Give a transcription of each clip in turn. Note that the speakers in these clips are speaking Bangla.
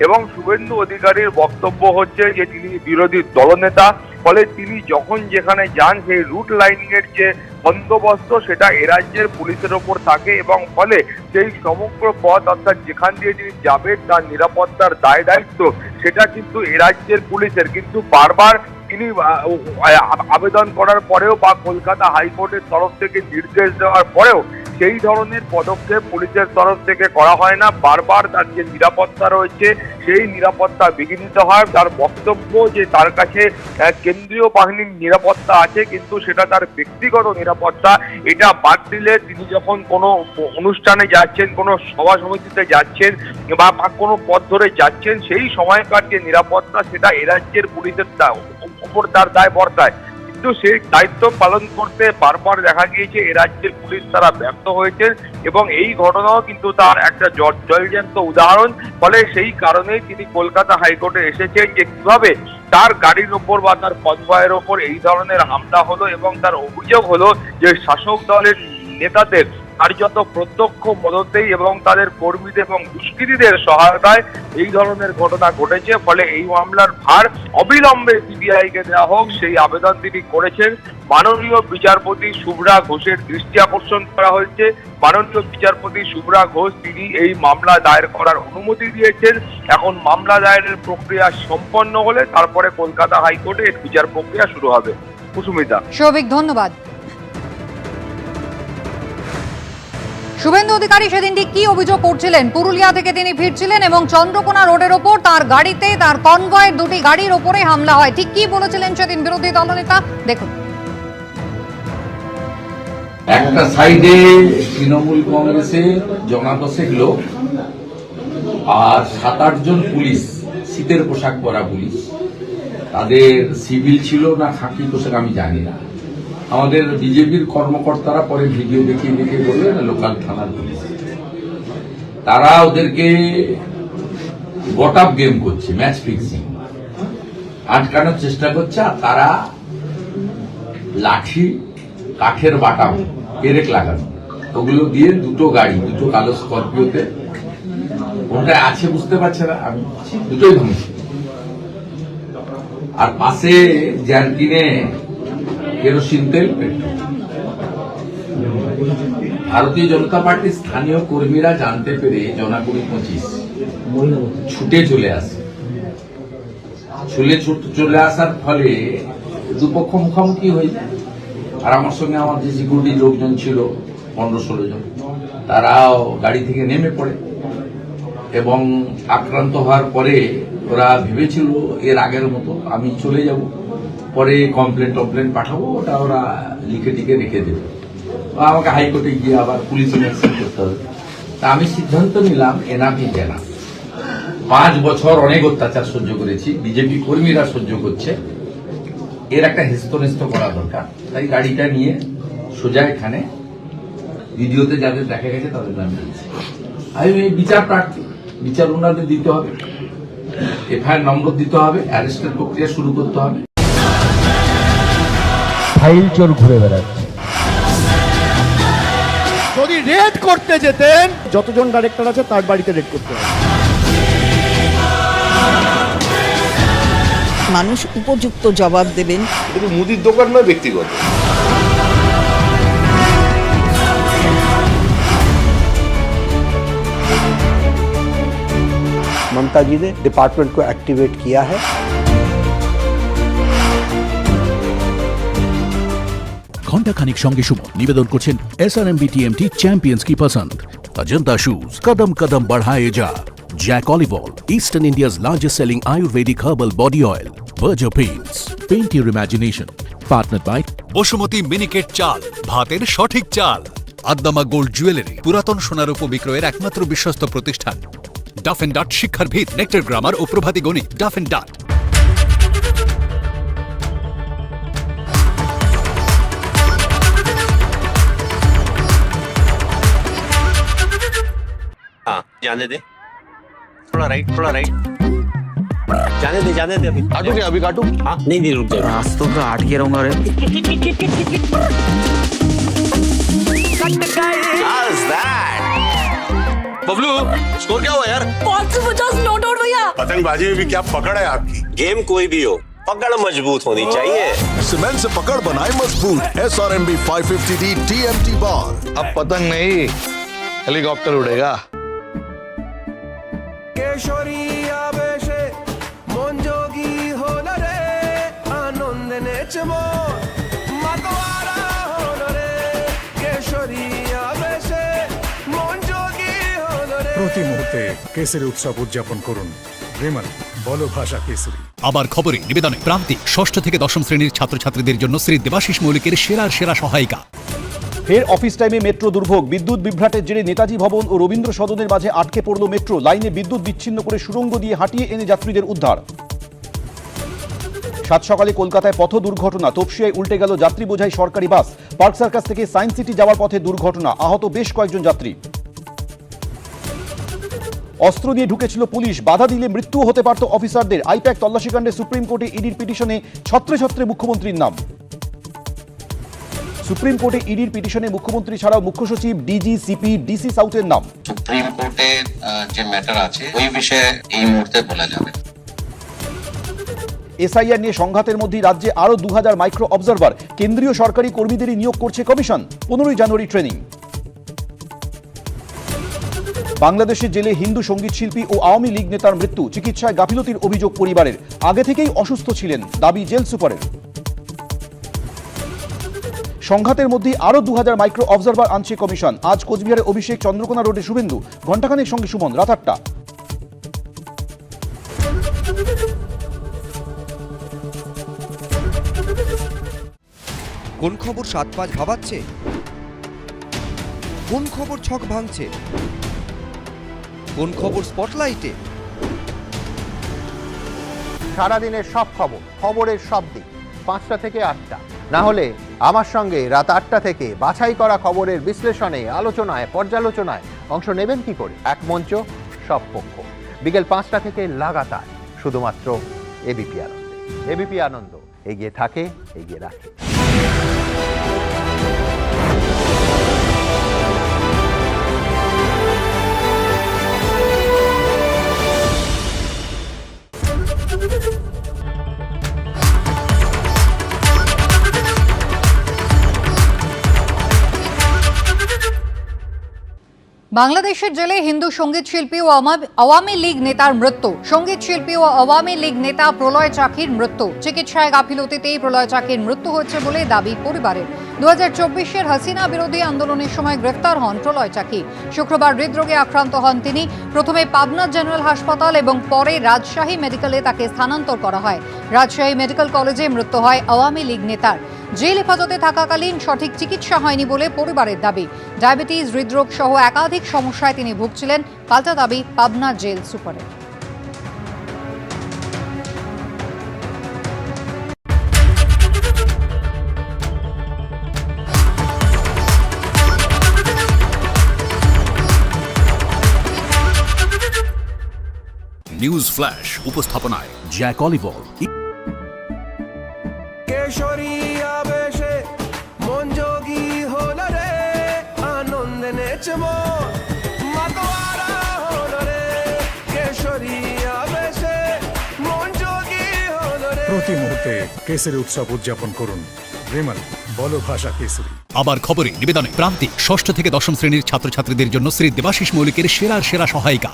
এবং শুভেন্দু অধিকারীর বক্তব্য হচ্ছে যে তিনি বিরোধী দলনেতা, ফলে তিনি যখন যেখানে যান সেই রুট লাইনিং এর যে বন্দোবস্ত সেটা এ রাজ্যের পুলিশের ওপর থাকে এবং ফলে সেই সমগ্র পথ অর্থাৎ যেখান দিয়ে তিনি যাবেন তার নিরাপত্তার দায় দায়িত্ব সেটা কিন্তু এ রাজ্যের পুলিশের। কিন্তু বারবার তিনি আবেদন করার পরেও বা কলকাতা হাইকোর্টের তরফ থেকে নির্দেশ দেওয়ার পরেও সেই ধরনের পদক্ষেপ পুলিশের তরফ থেকে করা হয় না। বারবার তার যে নিরাপত্তা রয়েছে, সেই নিরাপত্তা বিঘ্নিত হয়। তার বক্তব্য যে তার কাছে কেন্দ্রীয় বাহিনীর নিরাপত্তা আছে, কিন্তু সেটা তার ব্যক্তিগত নিরাপত্তা। এটা বাদ দিলে তিনি যখন কোনো অনুষ্ঠানে যাচ্ছেন, কোনো সভা সমিতিতে যাচ্ছেন বা কোনো পথ ধরে যাচ্ছেন, সেই সময়কার যে নিরাপত্তা, সেটা এ রাজ্যের পুলিশের ওপর তার দায় বর্তায়। কিন্তু সেই দায়িত্ব পালন করতে বারবার দেখা গিয়েছে, এ রাজ্যের পুলিশ তারা ব্যর্থ হয়েছে এবং এই ঘটনাও কিন্তু তার একটা জলজ্যান্ত উদাহরণ। ফলে সেই কারণেই তিনি কলকাতা হাইকোর্টে এসেছেন যে কীভাবে তার গাড়ির ওপর বা তার কনভয়ের ওপর এই ধরনের হামলা হলো এবং তার অভিযোগ হলো যে শাসক দলের নেতাদের কার্যত প্রত্যক্ষ মদতেই এবং তাদের কর্মীদের এবং দুষ্কৃতীদের সহায়তায় এই ধরনের ঘটনা ঘটেছে। ফলে এই মামলার ভার অবিলম্বে সিবিআই কে দেওয়া হোক, সেই আবেদন তিনি করেছেন। মাননীয় বিচারপতি শুভ্রা ঘোষের দৃষ্টি আকর্ষণ করা হয়েছে। মাননীয় বিচারপতি শুভ্রা ঘোষ তিনি এই মামলা দায়ের করার অনুমতি দিয়েছেন। এখন মামলা দায়েরের প্রক্রিয়া সম্পন্ন হলে তারপরে কলকাতা হাইকোর্টে এর বিচার প্রক্রিয়া শুরু হবে। কুসুমিতা। সৌভিক, ধন্যবাদ। শুভেন্দু অধিকারী সেদিন ঠিক কি অভিযোগ করছিলেন? পুরুলিয়া থেকে তিনি ফিরছিলেন এবং চন্দ্রকোনা রোডের ওপর তার গাড়িতে তার কনভয়ের দুটি গাড়ির ওপরে হামলা হয়। ঠিক কি বলেছিলেন সেদিন বিরোধী দলনেতা? দেখুন। একটা সাইডে তৃণমূল কংগ্রেসের জনাদশেক লোক আর সাত আটজন পুলিশ, শীতের পোশাক পরা পুলিশ। তাদের সিভিল ছিল না খাকি পোশাক আমি জানি না। আমাদের বিজেপির কর্মকর্তারা পরে ভিডিও দেখিয়ে দেখিয়ে বলবে লোকাল থানার তারা ওদেরকে গট আপ গেম করছে, ম্যাচ ফিক্সিং। আটকানোর চেষ্টা করছে, আর তারা লাঠি, কাঠের বাটাম পেরেক লাগানো, ওগুলো দিয়ে দুটো গাড়ি, দুটো কালো স্করপিওতে। কোনটা আছে বুঝতে পারছে না, আমি দুটোই ভাঙছি আর পাশে জ্যান্টিনে কেরোসিন তেল, পেট্রোল। ভারতীয় জনতা পার্টির স্থানীয় কর্মীরা জানতে পেরে জনাকুড়ি পঁচিশ। ছুটে চলে আসে। ছুলে চলে আসার ফলে দুপক্ষ মুখোমুখি হয়ে যায়। আর আমার সঙ্গে আমার যে সিকিউরিটি লোকজন ছিল, পনেরো ষোলো জন, তারাও গাড়ি থেকে নেমে পড়ে। এবং আক্রান্ত হওয়ার পরে ওরা ভেবেছিল, এর আগের মতো আমি চলে যাব। পরে কমপ্লেন টমপ্লেন পাঠাবো, ওটা ওরা লিখে টিখে রেখে দেবে। আমাকে হাইকোর্টে গিয়ে আবার পুলিশ করতে হবে। তা আমি সিদ্ধান্ত নিলাম এনাফি জেনা পাঁচ বছর অনেক অত্যাচার সহ্য করেছি, বিজেপি কর্মীরা সহ্য করছে। এর একটা হেস্তনেস্ত করা দরকার। তাই গাড়িটা নিয়ে সোজা এখানে ভিডিওতে যাদের দেখা গেছে তাদের নাম দিয়েছি। আমি বিচার প্রার্থী, বিচার ওনাদের দিতে হবে। এফআইআর নম্বর দিতে হবে, অ্যারেস্টের প্রক্রিয়া শুরু করতে হবে। ফাইল চোর ঘুরে বেড়াচ্ছে যদি রেড করতে যেতেন যতজন ডাইরেক্টর আছে তার বাড়িতে রেড করতে হবে মানুষ উপযুক্ত জবাব দেবেন কিন্তু মুদির দোকান নয় ব্যক্তিগত ममता जी ने डिपार्टमेंट को एक्टिवेट किया है ঘণ্টা খানিক সঙ্গে সুমন নিবেদন করছেন S R M B TMT champions কি পছন্দ অজন্তা শুজ কদম কদম বাড়ায়ে যা Jack Olive Eastern Eastern largest selling ayurvedic herbal body oil Virgo paints paint your imagination partner by by Basumati Miniket চাল, ভাতের সঠিক চাল, আদ্দামা গোল্ড জুয়েলারি পুরাতন সোনার উপ বিক্রয়ের একমাত্র বিশ্বস্ত প্রতিষ্ঠান। ডাফ এন্ড ডাট শিক্ষার ভিত নেক্টার গ্রামার ও প্রভাতী গণিত ডাফ এন্ড ডাট हाँ जाने दे। थोड़ा राइट थोड़ा राइट जाने दे जाने दे अभी। काटू क्या अभी काटू? हाँ नहीं नहीं रुक जाओ। रास्तों का आठ के रहूँगा रे। बबलू स्कोर क्या हुआ यार? पाँच सौ पचास नॉट आउट भैया। पतंगबाजी में भी क्या पकड़ है आपकी? गेम कोई भी हो पकड़ मज़बूत होनी चाहिए। सीमेंट से पकड़ बनाए मज़बूत। S R M B five fifty D T M T bar अब पतंग नहीं हेलीकॉप्टर उड़ेगा। প্রতি মুহূর্তে কেসরি উৎসব উদযাপন করুন। বিমল বলো ভাষা কেসরি আবার খবরে নিবেদনে প্রান্তিক ষষ্ঠ থেকে দশম শ্রেণির ছাত্রছাত্রীদের জন্য শ্রী দেবাশিস মৌলিকের সেরার সেরা সহায়িকা। ফের অফিস টাইমে মেট্রো দুর্ভোগ বিদ্যুৎ বিভ্রাটের জেরে নেতাজি ভবন ও রবীন্দ্র সদনের মাঝে আটকে পড়ল মেট্রো লাইনে বিদ্যুৎ বিচ্ছিন্ন করে সুড়ঙ্গ দিয়ে হাঁটিয়ে এনে যাত্রীদের উদ্ধার। সাত সকালে কলকাতায় পথ দুর্ঘটনা তপসিয়ায় উল্টে গেল যাত্রী বোঝাই সরকারি বাস। পার্ক সার্কাস থেকে সায়েন্স সিটি যাওয়ার পথে দুর্ঘটনা আহত বেশ কয়েকজন যাত্রী। অস্ত্র নিয়ে ঢুকেছিল পুলিশ বাধা দিলে মৃত্যু হতে পারত অফিসারদের। আইপ্যাক তল্লাশিকাণ্ডে সুপ্রিম কোর্টে ইডির পিটিশনে ছত্রে ছত্রে মুখ্যমন্ত্রীর নাম। সুপ্রিম কোর্টে ইডির পিটিশনে মুখ্যমন্ত্রী ছাড়াও মুখ্য সচিব ডিজি সিপি ডিসি সাউথের নাম। সুপ্রিম কোর্টে যে ম্যাটার আছে ওই বিষয়ে এই মুহূর্তে বলা যাবে। এসআইআর নিয়ে সংঘাতের মধ্যে রাজ্যে আরও দু হাজার মাইক্রো অবজারভার। কেন্দ্রীয় সরকারি কর্মীদেরই নিয়োগ করছে কমিশন। পনেরোই জানুয়ারি ট্রেনিং। বাংলাদেশের জেলে হিন্দু সংগীত শিল্পী ও আওয়ামী লীগ নেতার মৃত্যু, চিকিৎসায় গাফিলতির অভিযোগ পরিবারের। আগে থেকেই অসুস্থ ছিলেন, দাবি জেল সুপারের। সংঘাতের মধ্যে আরও দু হাজার মাইক্রো অবজারভার আনছে কমিশন। আজ কোচবিহারে অভিষেক চন্দ্রকোনা রোডে শুভেন্দু, ঘণ্টাখানেক সঙ্গে সুমন, রাত আটটা। কোন খবর সাত পাঁচ ভাবাচ্ছে? কোন খবর ছক ভাঙছে? কোন খবর স্পটলাইটে? সারাদিনের সব খবর, খবরের সব দিক, পাঁচটা থেকে আটটা। না হলে আমার সঙ্গে রাত আটটা থেকে বাছাই করা খবরের বিশ্লেষণে, আলোচনায়, পর্যালোচনায় অংশ নেবেন কি করে? এক মঞ্চ, সব পক্ষ। বিকেল পাঁচটা থেকে লাগাতার, শুধুমাত্র এবিপি আনন্দ। এবিপি আনন্দ, এগিয়ে থাকে, এগিয়ে রাখে। বাংলাদেশের জেলে হিন্দু সংগীত শিল্পী ও আওয়ামী লীগ নেতার মৃত্যু। সংগীত শিল্পী ও আওয়ামী লীগ নেতা প্রলয় চাকির মৃত্যু। চিকিৎসায় গাফিলতিতেই প্রলয় চাকির মৃত্যু হয়েছে বলে দাবি পরিবারের। দু হাজার চব্বিশের হাসিনা বিরোধী আন্দোলনের সময় গ্রেফতার হন প্রলয় চাকি। শুক্রবার হৃদরোগে আক্রান্ত হন তিনি। প্রথমে পাবনা জেনারেল হাসপাতাল এবং পরে রাজশাহী মেডিকেলে তাকে স্থানান্তর করা হয়। রাজশাহী মেডিকেল কলেজে মৃত্যু হয় আওয়ামী লীগ নেতার। জেল হেফাজতে থাকাকালীন সঠিক চিকিৎসা হয়নি বলে পরিবারের দাবি। ডায়াবেটিস হৃদরোগ সহ একাধিক সমস্যায় তিনি ভুগছিলেন, পাল্টা দাবি পাবনা জেল সুপারের। নিউজ ফ্ল্যাশ উপস্থাপনায় জ্যাক অলিভল প্রতি মুহূর্তে কেসের উৎসব উদযাপন করুন। বিমল বলো ভাষা কেসরি আবার খবরে নিবেদনে প্রান্তিক ষষ্ঠ থেকে দশম শ্রেণির ছাত্রছাত্রীদের জন্য শ্রী দেবাশিস মৌলিকের সেরার সেরা সহায়িকা।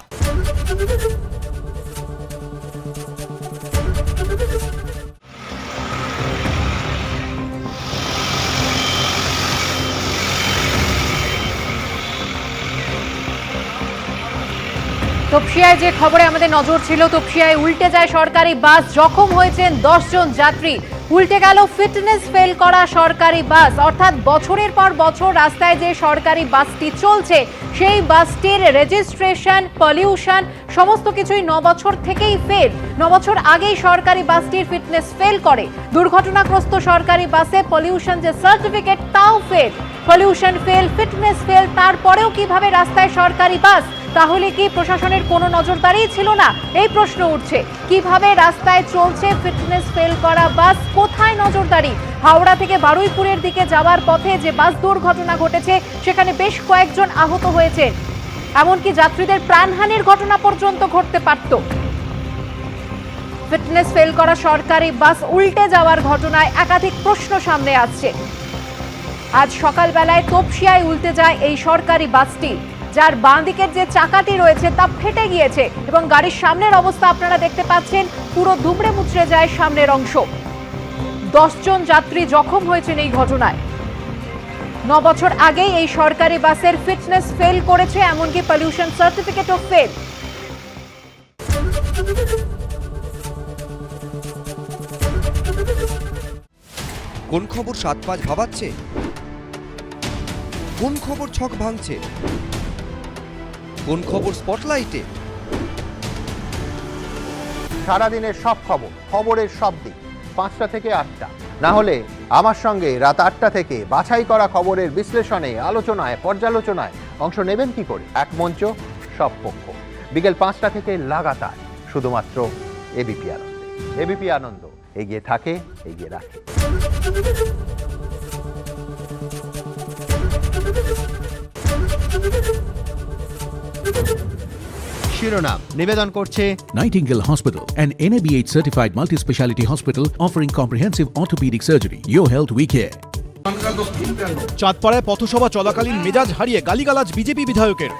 তপসিয়ায় যে খবরে আমাদের নজর ছিল, তপসিয়ায় উল্টে যায় সরকারি বাস, জখম হয়েছেন দশজন যাত্রী। উল্টে গেল ফিটনেস ফেল করা সরকারি বাস। অর্থাৎ বছরের পর বছর রাস্তায় যে সরকারি বাসটি চলছে, সেই বাসটির রেজিস্ট্রেশন, পলিউশন, সমস্ত কিছুই ন বছর থেকেই ফেল। ন বছর আগেই সরকারি বাসটির ফিটনেস ফেল করে। দুর্ঘটনাগ্রস্ত সরকারি বাসে পলিউশন যে সার্টিফিকেট, তাও fail. Pollution fail, fitness fail, তারপরেও কীভাবে রাস্তায় সরকারি বাস তাহলে কি প্রশাসনের কোনো নজরদারি ছিল না? এই প্রশ্ন উঠছে। কীভাবে রাস্তায় চলছে ফিটনেস ফেল করা বাস? কোথায় নজরদারি? হাওড়া থেকে বারুইপুরের দিকে যাওয়ার পথে যে বাস দুর্ঘটনা ঘটেছে, সেখানে বেশ কয়েকজন আহত হয়েছে। এমনকি যাত্রীদের প্রাণহানির ঘটনা পর্যন্ত ঘটতে পারত। ফিটনেস ফেল করা সরকারি বাস উল্টে যাওয়ার ঘটনায় একাধিক প্রশ্ন সামনে আসছে। আজ সকালবেলায় তপসিয়ায় উল্টে যায় এই সরকারি বাসটি। যার বাঁ দিকের যে চাকাটি রয়েছে তা ফেটে গিয়েছে এবং গাড়ির সামনের অবস্থা আপনারা দেখতে পাচ্ছেন, পুরো দুমড়ে মুচড়ে যায় সামনের অংশ। দশজন যাত্রী জখম হয়েছেন এই ঘটনায়। ন বছর আগেই এই সরকারি বাসের ফিটনেস ফেল করেছে, এমনকি পলিউশন সার্টিফিকেটও ফেল। কোন খবর সাত পাঁচ ভাবাচ্ছে? কোন খবর ছক ভাঙছে? কোন খবর স্পটলাইটে। সারাদিনের সব খবর, খবরের সব দিক, পাঁচটা থেকে আটটা। না হলে আমার সঙ্গে রাত আটটা থেকে বাছাই করা খবরের বিশ্লেষণে, আলোচনায়, পর্যালোচনায় অংশ নেবেন কি করে? এক মঞ্চ, সব পক্ষ। বিকেল পাঁচটা থেকে লাগাতার, শুধুমাত্র এবিপি আনন্দে। এবিপি আনন্দ, এগিয়ে থাকে, এগিয়ে রাখে। শিরোনাম নিবেদন করছে Nightingale hospital and NABH certified multi speciality hospital offering comprehensive orthopaedic surgery your health we চাঁদপাড়ায় পথসভা চলাকালীন মেজাজ হারিয়ে গালিগালাজ বিজেপি বিধায়কের।